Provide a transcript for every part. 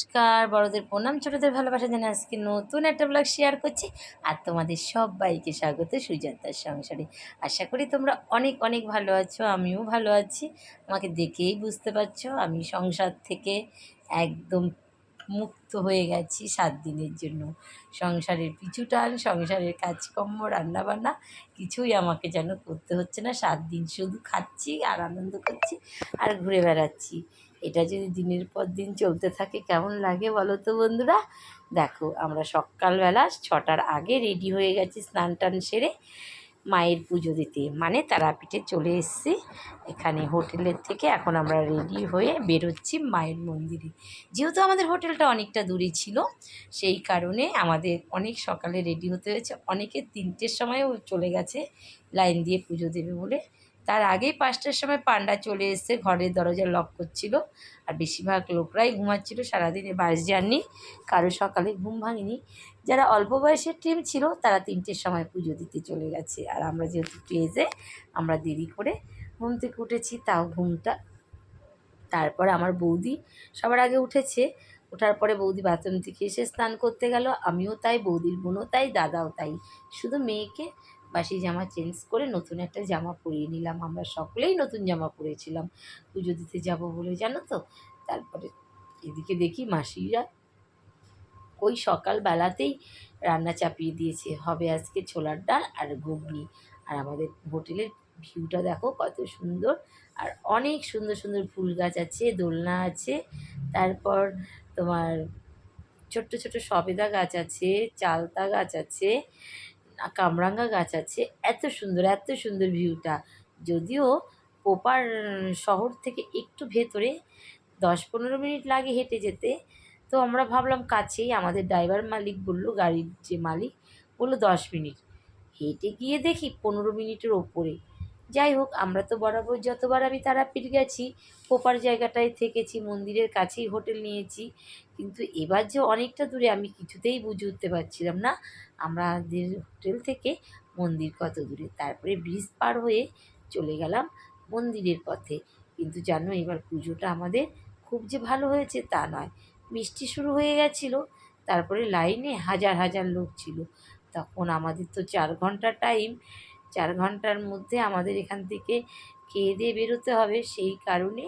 নমস্কার, বড়দের প্রণাম, ছোটদের ভালোবাসা জানে আজকে নতুন একটা ব্লগ শেয়ার করছি। আর তোমাদের সবাইকে স্বাগত সুজাতার সংসারে। আশা করি তোমরা অনেক অনেক ভালো আছো, আমিও ভালো আছি। আমাকে দেখেই বুঝতে পারছ, আমি সংসার থেকে একদম মুক্ত হয়ে গেছি সাত দিনের জন্য। সংসারের পিছু টান সংসারের কাজকর্ম, রান্নাবান্না, কিছুই আমাকে যেন করতে হচ্ছে না। সাত দিন শুধু খাচ্ছি আর আনন্দ করছি আর ঘুরে বেড়াচ্ছি। এটা যদি দিনের পর দিন চলতে থাকে, কেমন লাগে বলো তো বন্ধুরা? দেখো, আমরা সকালবেলা ছটার আগে রেডি হয়ে গেছি স্নান টান সেরে মায়ের পুজো দিতে। মানে তারাপীঠে চলে এসেছি। এখানে হোটেলের থেকে এখন আমরা রেডি হয়ে বেরোচ্ছি মায়ের মন্দিরে। যেহেতু আমাদের হোটেলটা অনেকটা দূরে ছিল, সেই কারণে আমাদের অনেক সকালে রেডি হতে হয়েছে। অনেকে তিনটের সময়ও চলে গেছে লাইন দিয়ে পুজো দেবে বলে। তার আগেই পাঁচটার সময় পান্ডা চলে এসে ঘরের দরজা লক করছিল। আর বেশিরভাগ লোকরাই ঘুমাচ্ছিল সারাদিনে বাস জার্নি, কারও সকালে ঘুম ভাঙেনি। যারা অল্প বয়সের টিম ছিল, তারা তিনটের সময় পুজো দিতে চলে গেছে। আর আমরা যেহেতু ক্রেজে আমরা দেরি করে ঘুম থেকে উঠেছি, তাও ঘুমটা। তারপর আমার বৌদি সবার আগে উঠেছে। ওঠার পরে বৌদি বাথরুম থেকে এসে স্নান করতে গেল। আমিও তাই, বৌদির বোনও তাই, দাদাও তাই। শুধু মেয়েকে বাসি জামা চেঞ্জ করে নতুন একটা জামা পরিয়ে নিলাম। আমরা সকলেই নতুন জামা পরেছিলাম। পুজো দিতে যাব বলে, জানো তো? তারপরে এদিকে দেখি মাসিরা ওই সকালবেলাতেই রান্না চাপিয়ে দিয়েছে। হবে আজকে ছোলার ডাল আর ঘুগনি। আর আমাদের হোটেলের ভিউটা দেখো কত সুন্দর। আর অনেক সুন্দর সুন্দর ফুল গাছ আছে, দোলনা আছে। তারপর তোমার ছোট্ট ছোট্ট সবেদা গাছ আছে, চালতা গাছ আছে। কামরাঙ্গা গাছ আছে। এত সুন্দর এত সুন্দর ভিউটা। যদিও পোপার শহর থেকে একটু ভেতরে দশ পনেরো মিনিট লাগে হেঁটে যেতে। তো আমরা ভাবলাম কাছেই আমাদের ড্রাইভার মালিক বলল, গাড়ির যে মালিক, বলল দশ মিনিট। হেঁটে গিয়ে দেখি পনেরো মিনিটের ওপরে। যাই হোক, আমরা তো বরাবর যতবার আমি তারাপীঠ গেছি পোপার জায়গাটায় থেকেছি, মন্দিরের কাছেই হোটেল নিয়েছি, কিন্তু এবার যে অনেকটা দূরে আমি কিছুতেই বুঝে উঠতে পারছিলাম না, আমাদের হোটেল থেকে মন্দির কত দূরে। তারপরে ব্রিজ পার হয়ে চলে গেলাম মন্দিরের পথে। কিন্তু জানো, এবার পুজোটা আমাদের খুব যে ভালো হয়েছে তা নয়। বৃষ্টি শুরু হয়ে গেছিল, তারপরে লাইনে হাজার হাজার লোক ছিল। তখন আমাদের তো চার ঘণ্টা টাইম চার ঘণ্টার মধ্যে আমাদের এখান থেকে খেয়ে দিয়ে বেরোতে হবে। সেই কারণে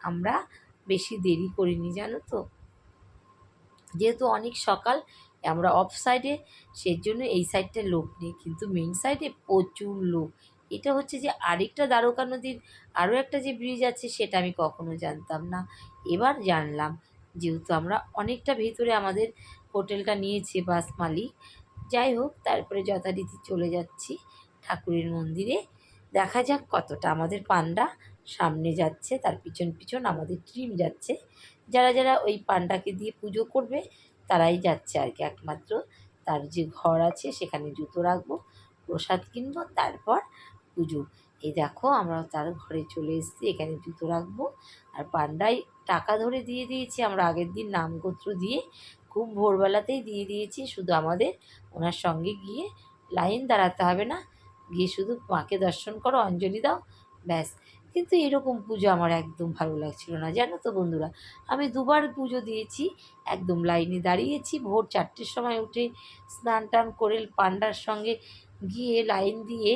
আমরা বেশি দেরি করিনি, জানো তো? যেহেতু অনেক সকাল, আমরা অফ সাইডে সেই জন্য এই সাইডটা লোক নেই। কিন্তু মেন সাইডে প্রচুর লোক। এটা হচ্ছে যে আরেকটা দ্বারকা নদীর আরও একটা যে ব্রিজ আছে, সেটা আমি কখনো জানতাম না। এবার জানলাম, যেহেতু আমরা অনেকটা ভেতরে আমাদের হোটেলটা নিয়েছে বাস মালিক। যাই হোক, তারপরে যথারীতি চলে যাচ্ছি। ঠাকুরের মন্দিরে। দেখা যাক কতটা আমাদের পান্ডা সামনে যাচ্ছে, তার পিছন পিছন আমাদের টিম যাচ্ছে। যারা যারা ওই পান্ডাকে দিয়ে পুজো করবে, তারাই যাচ্ছে আর কি। একমাত্র তার যে ঘর আছে, সেখানে জুতো রাখব, প্রসাদ কিনবো, তারপর পুজো। এই দেখো, আমরা তার ঘরে চলে এসেছি, এখানে জুতো রাখব। আর পান্ডায় টাকা ধরে দিয়ে দিয়েছি, আমরা আগের দিন নামগোত্র দিয়ে খুব ভোরবেলাতেই দিয়ে দিয়েছি। শুধু আমাদের, ওনার সঙ্গে গিয়ে লাইন দাঁড়াতে হবে না। গিয়ে শুধু মাকে দর্শন করো, অঞ্জলি দাও, ব্যাস। কিন্তু এরকম পুজো আমার একদম ভালো লাগছিল না। জানো তো বন্ধুরা, আমি দুবার পুজো দিয়েছি, একদম লাইনে দাঁড়িয়েছি, ভোর চারটের সময় উঠে স্নান টান করে পান্ডার সঙ্গে গিয়ে লাইন দিয়ে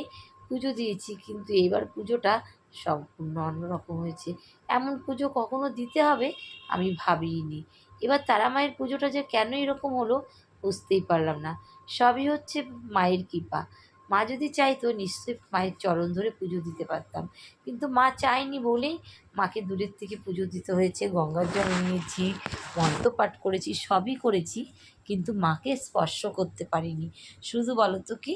পুজো দিয়েছি, কিন্তু এবার পুজোটা সম্পূর্ণ অন্যরকম হয়েছে। এমন পুজো কখনো দিতে হবে আমি ভাবিনি। এবার তারা মায়ের পুজোটা যে কেন এরকম হলো বুঝতেই পারলাম না। সবই হচ্ছে মায়ের কৃপা। মা যদি চাইতো, নিশ্চয়ই মায়ের চরণ ধরে পুজো দিতে পারতাম। কিন্তু মা চায়নি বলেই মাকে দূরের থেকে পুজো দিতে হয়েছে। গঙ্গার জল নিয়েছি মন্ত্র পাঠ করেছি, সবই করেছি, কিন্তু মাকে স্পর্শ করতে পারিনি। শুধু বলো তো কি,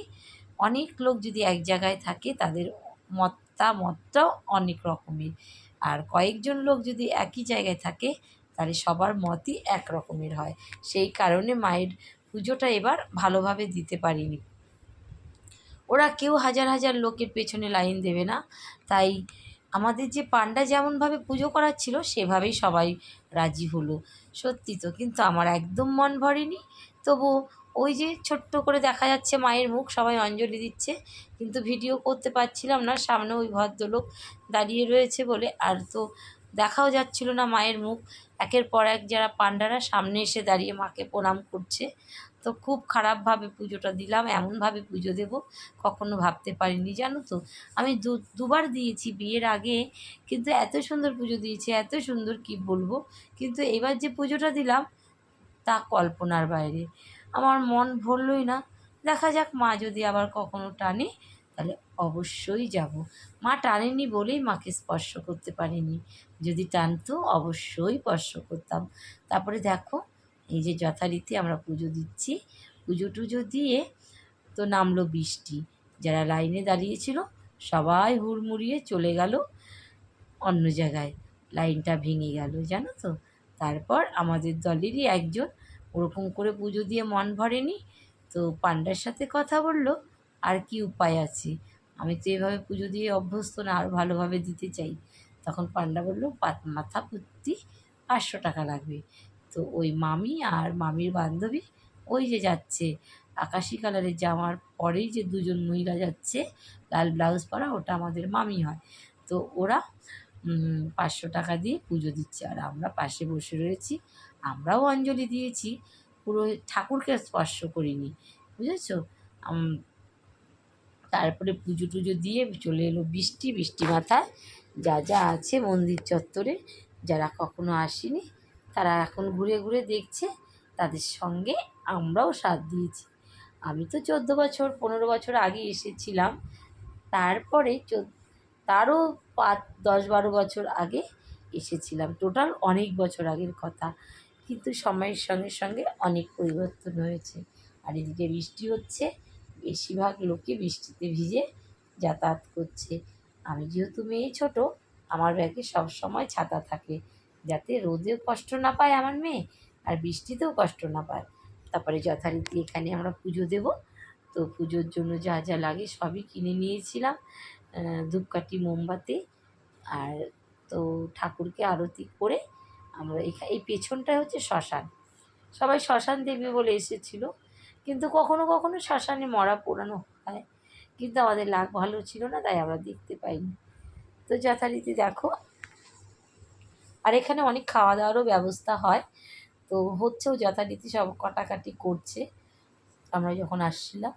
অনেক লোক যদি এক জায়গায় থাকে, তাদের মতামতটাও অনেক রকমের। আর কয়েকজন লোক যদি একই জায়গায় থাকে, তাহলে সবার মতই এক রকমের হয়। সেই কারণে মায়ের পুজোটা এবার ভালোভাবে দিতে পারিনি। ওরা কেউ হাজার হাজার লোকের পেছনে লাইন দেবে না। তাই আমাদের যে পান্ডা যেমনভাবে পুজো করাচ্ছিল, সেভাবেই সবাই রাজি হলো। সত্যি তো, কিন্তু আমার একদম মন ভরেনি। তবু ওই যে ছোট্ট করে দেখা যাচ্ছে মায়ের মুখ, সবাই অঞ্জলি দিচ্ছে। কিন্তু ভিডিও করতে পারছিলাম না, সামনে ওই ভদ্রলোক দাঁড়িয়ে রয়েছে বলে। আর তো দেখাও যাচ্ছিল না মায়ের মুখ। একের পর এক যারা পান্ডারা সামনে এসে দাঁড়িয়ে মাকে প্রণাম করছে। তো খুব খারাপভাবে পুজোটা দিলাম, এমনভাবে পুজো দেব কখনো ভাবতে পারিনি, জানো তো। আমি দু, দুবার দিয়েছি বিয়ের আগে, কিন্তু এত সুন্দর পুজো দিয়েছি, এত সুন্দর কি বলব? কিন্তু এবার যে পুজোটা দিলাম, তা কল্পনার বাইরে। আমার মন ভরলই না। দেখা যাক মা যদি আবার কখনো টানে, তাহলে অবশ্যই যাব। মা টানেনি বলেই মাকে স্পর্শ করতে পারিনি। যদি টানতো অবশ্যই স্পর্শ করতাম। তারপরে দেখো এই যে যথারীতি আমরা পুজো দিচ্ছি। পুজো টুজো দিয়ে তো নামলো বৃষ্টি। যারা লাইনে দাঁড়িয়েছিল সবাই হুড়মুড়িয়ে চলে গেল অন্য জায়গায়। লাইনটা ভেঙে গেল, জানো তো? তারপর আমাদের দলেরই একজন ওরকম করে পুজো দিয়ে মন ভরেনি। তো পাণ্ডার সাথে কথা বলল, আর কি উপায় আছে? আমি তো এভাবে পুজো দিয়ে অভ্যস্ত না, আর ভালোভাবে দিতে চাই। তখন পাণ্ডা বলল মাথা প্রতি পাঁচশো টাকা লাগবে। তো ওই মামি আর মামির বান্ধবী ওই যে যাচ্ছে আকাশি কালারের জামার পরেই যে দুজন মহিলা যাচ্ছে, লাল ব্লাউজ পরা, ওটা আমাদের মামি হয়। তো ওরা পাঁচশো টাকা দিয়ে পুজো দিচ্ছে। আর আমরা পাশে বসে রয়েছি, আমরাও অঞ্জলি দিয়েছি। পুরো ঠাকুরকে স্পর্শ করিনি, বুঝেছ? তারপরে পুজো টুজো দিয়ে চলে এলো বৃষ্টি। বৃষ্টি মাথায় যা যা আছে মন্দির চত্বরে, যারা কখনো আসেনি তারা এখন ঘুরে ঘুরে দেখছে, তাদের সঙ্গে আমরাও সাথ দিয়েছি। আমি তো চোদ্দ বছর, পনেরো বছর আগে এসেছিলাম। তারপরে তারও পাঁচ, দশ, বারো বছর আগে এসেছিলাম। টোটাল অনেক বছর আগের কথা। কিন্তু সময়ের সঙ্গে সঙ্গে অনেক পরিবর্তন হয়েছে। আর এদিকে বৃষ্টি হচ্ছে, বেশিরভাগ লোকে বৃষ্টিতে ভিজে যাতায়াত করছে। আমি যেহেতু মেয়ে ছোট, আমার ব্যাগে সব সময় ছাতা থাকে। যাতে রোদেও কষ্ট না পায় আমার মেয়ে, আর বৃষ্টিতেও কষ্ট না পায়। তারপরে যথারীতি এখানে আমরা পুজো দেব। তো পুজোর জন্য যা যা লাগে সবই কিনে নিয়েছিলাম ধূপকাঠি, মোমবাতি। আর তো ঠাকুরকে আরতি করে আমরা এখা, এই পেছনটায় হচ্ছে শ্মশান। সবাই শ্মশান দেখবে বলে এসেছিল, কিন্তু কখনো কখনো শ্মশানে মরা পোড়ানো হয়। কিন্তু আমাদের লাগ, ভালো ছিল না, তাই আমরা দেখতে পাইনি। তো যথারীতি দেখো আর এখানে অনেক খাওয়া দাওয়ারও ব্যবস্থা হয়। তো হচ্ছেও যথারীতি সব কাটাকাটি করছে। আমরা যখন আসছিলাম।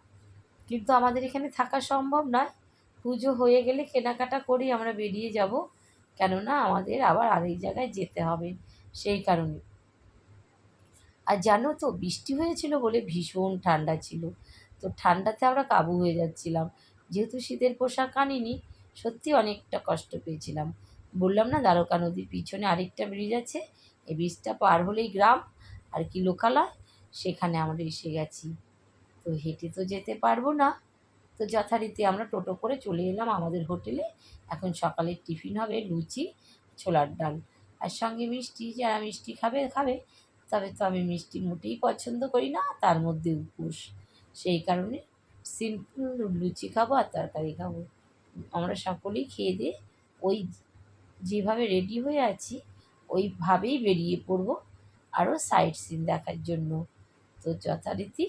কিন্তু আমাদের এখানে থাকা সম্ভব নয়। পুজো হয়ে গেলে কেনাকাটা করেই আমরা বেরিয়ে যাব। কেননা আমাদের আবার আরেক জায়গায় যেতে হবে। সেই কারণে। আর জানো তো, বৃষ্টি হয়েছিল বলে ভীষণ ঠান্ডা ছিল। তো ঠান্ডাতে আমরা কাবু হয়ে যাচ্ছিলাম। যেহেতু শীতের পোশাক আনিনি, সত্যি অনেকটা কষ্ট পেয়েছিলাম। বললাম না, দ্বারকা নদীর পিছনে আরেকটা ব্রিজ আছে। এই ব্রিজটা পার হলেই গ্রাম, আর কি লোকালয়, সেখানে আমরা এসে গেছি। তো হেঁটে তো যেতে পারব না। তো যথারীতি আমরা টোটো করে চলে এলাম আমাদের হোটেলে। এখন সকালের টিফিন হবে লুচি, ছোলার ডাল। আর সঙ্গে মিষ্টি, যারা মিষ্টি খাবে খাবে। তবে তো আমি মিষ্টি মোটেই পছন্দ করি না, তার মধ্যে উপোস। সেই কারণে সিম্পল লুচি খাব আর তরকারি খাব। আমরা সকলেই খেয়ে দিয়ে ওই যেভাবে রেডি হয়ে আছি, ওইভাবেই বেরিয়ে পড়ব। আরও সাইট সিন দেখার জন্য। তো যথারীতি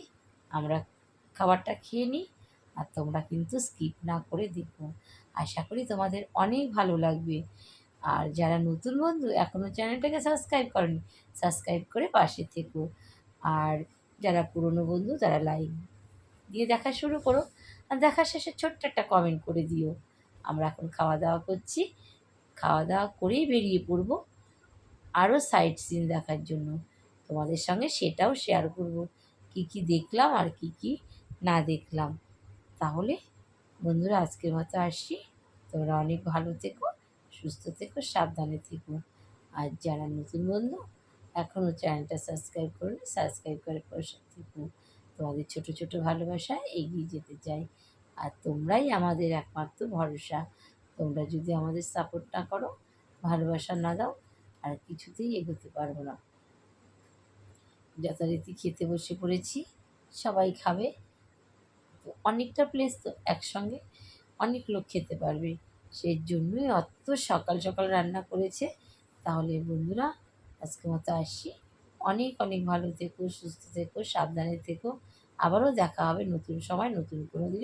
আমরা খাবারটা খেয়ে নিই, আর তোমরা কিন্তু স্কিপ না করে দেখো। আশা করি তোমাদের অনেক ভালো লাগবে। আর যারা নতুন বন্ধু এখনও চ্যানেলটাকে সাবস্ক্রাইব করেনি সাবস্ক্রাইব করে পাশে থেকো। আর যারা পুরনো বন্ধু, তারা লাইক দিয়ে দেখা শুরু করো। আর দেখার শেষে ছোট্ট একটা কমেন্ট করে দিও। আমরা এখন খাওয়া দাওয়া করছি। খাওয়া দাওয়া করেই বেরিয়ে পড়ব। আরও সাইট সিন দেখার জন্য। তোমাদের সঙ্গে সেটাও শেয়ার করব। কি কি দেখলাম আর কি কি না দেখলাম। তাহলে বন্ধুরা, আজকের মতো আসছি। তোমরা অনেক ভালো থেকো, সুস্থ থেকো, সাবধানে থেকো। আর যারা নতুন বন্ধু এখনও চ্যানেলটা সাবস্ক্রাইব করুন সাবস্ক্রাইব করে পাশে থেকো। তোমাদের ছোট ছোট ভালোবাসায় এগিয়ে যেতে চাই। আর তোমরাই আমাদের একমাত্র ভরসা। তোমরা যদি আমাদের সাপোর্ট না করো, ভালোবাসা না দাও, আর কিছুতেই এগোতে পারব না। যথারীতি খেতে বসে পড়েছি, সবাই খাবে। তো অনেকটা প্লেস তো একসঙ্গে, অনেক লোক খেতে পারবে। সেই জন্যই অত সকাল সকাল রান্না করেছে। তাহলে বন্ধুরা, আজকে মতো আসি অনেক অনেক ভালো থেকো, সুস্থ থেকো, সাবধানে থেকো। আবারও দেখা হবে নতুন সময়, নতুন কোনো দিন।